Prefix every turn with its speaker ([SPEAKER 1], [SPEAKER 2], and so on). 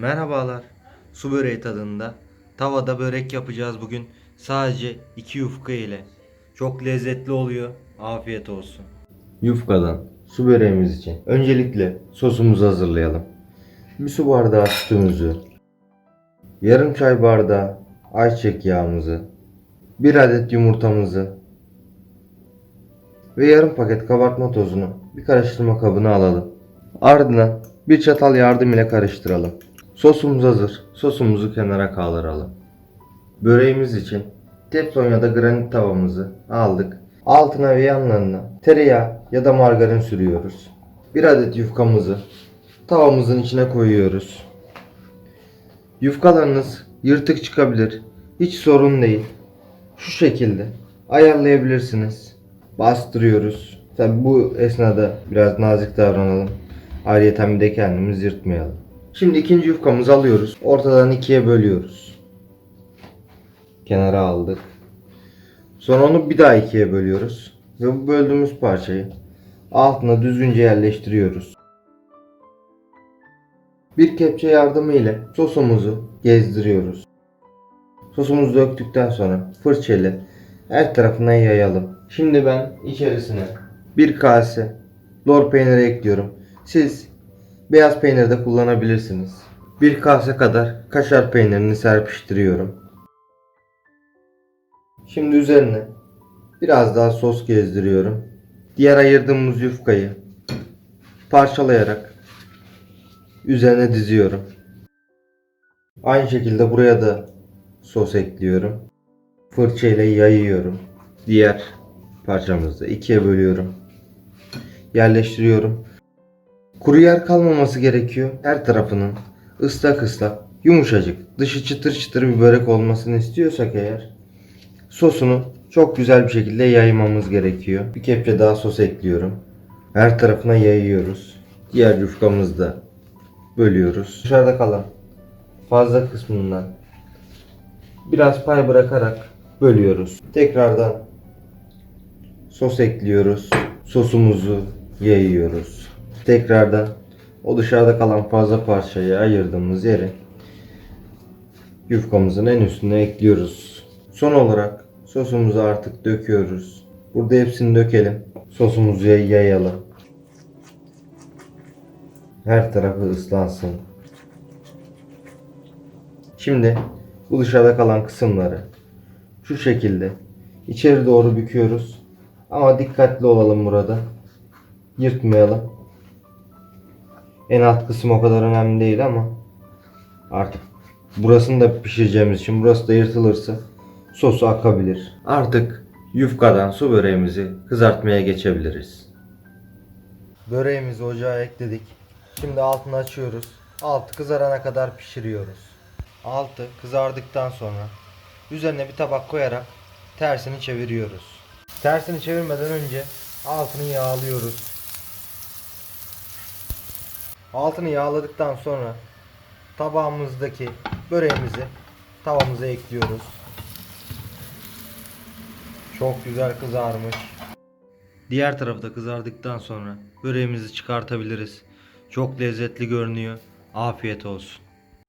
[SPEAKER 1] Merhabalar. Su böreği tadında. Tavada börek yapacağız bugün. Sadece iki yufka ile. Çok lezzetli oluyor. Afiyet olsun. Yufkadan su böreğimiz için öncelikle sosumuzu hazırlayalım. Bir su bardağı sütümüzü, yarım çay bardağı ayçiçek yağımızı, bir adet yumurtamızı ve yarım paket kabartma tozunu bir karıştırma kabına alalım. Ardından bir çatal yardım ile karıştıralım. Sosumuz hazır. Sosumuzu kenara kaldıralım. Böreğimiz için teflon ya da granit tavamızı aldık. Altına ve yanlarına tereyağı ya da margarin sürüyoruz. Bir adet yufkamızı tavamızın içine koyuyoruz. Yufkalarınız yırtık çıkabilir. Hiç sorun değil. Şu şekilde ayarlayabilirsiniz. Bastırıyoruz. Tabi bu esnada biraz nazik davranalım. Ayrıyeten bir de kendimiz yırtmayalım. Şimdi ikinci yufkamızı alıyoruz. Ortadan ikiye bölüyoruz. Kenara aldık. Sonra onu bir daha ikiye bölüyoruz. Ve bu böldüğümüz parçayı altına düzgünce yerleştiriyoruz. Bir kepçe yardımı ile sosumuzu gezdiriyoruz. Sosumuzu döktükten sonra fırça ile her tarafına yayalım. Şimdi ben içerisine bir kase lor peyniri ekliyorum. Siz beyaz peynir de kullanabilirsiniz. Bir kase kadar kaşar peynirini serpiştiriyorum. Şimdi üzerine biraz daha sos gezdiriyorum. Diğer ayırdığımız yufkayı parçalayarak üzerine diziyorum. Aynı şekilde buraya da sos ekliyorum. Fırça ile yayıyorum. Diğer parçamızı ikiye bölüyorum. Yerleştiriyorum. Kuru yer kalmaması gerekiyor. Her tarafının ıslak ıslak, yumuşacık, dışı çıtır çıtır bir börek olmasını istiyorsak eğer sosunu çok güzel bir şekilde yaymamız gerekiyor. Bir kepçe daha sos ekliyorum. Her tarafına yayıyoruz. Diğer yufkamızı da bölüyoruz. Dışarıda kalan fazla kısmından biraz pay bırakarak bölüyoruz. Tekrardan sos ekliyoruz. Sosumuzu yayıyoruz. Tekrardan o dışarıda kalan fazla parçayı ayırdığımız yere yufkamızın en üstüne ekliyoruz. Son olarak sosumuzu artık döküyoruz. Burada hepsini dökelim. Sosumuzu yay- yayalım. Her tarafı ıslansın. Şimdi bu dışarıda kalan kısımları şu şekilde içeri doğru büküyoruz. Ama dikkatli olalım burada. Yırtmayalım. En alt kısım o kadar önemli değil ama artık burasını da pişireceğimiz için burası da yırtılırsa sosu akabilir. Artık yufkadan su böreğimizi kızartmaya geçebiliriz. Böreğimizi ocağa ekledik. Şimdi altını açıyoruz. Altı kızarana kadar pişiriyoruz. Altı kızardıktan sonra üzerine bir tabak koyarak tersini çeviriyoruz. Tersini çevirmeden önce altını yağlıyoruz. Altını yağladıktan sonra tabağımızdaki böreğimizi tavamıza ekliyoruz. Çok güzel kızarmış. Diğer tarafı da kızardıktan sonra böreğimizi çıkartabiliriz. Çok lezzetli görünüyor. Afiyet olsun.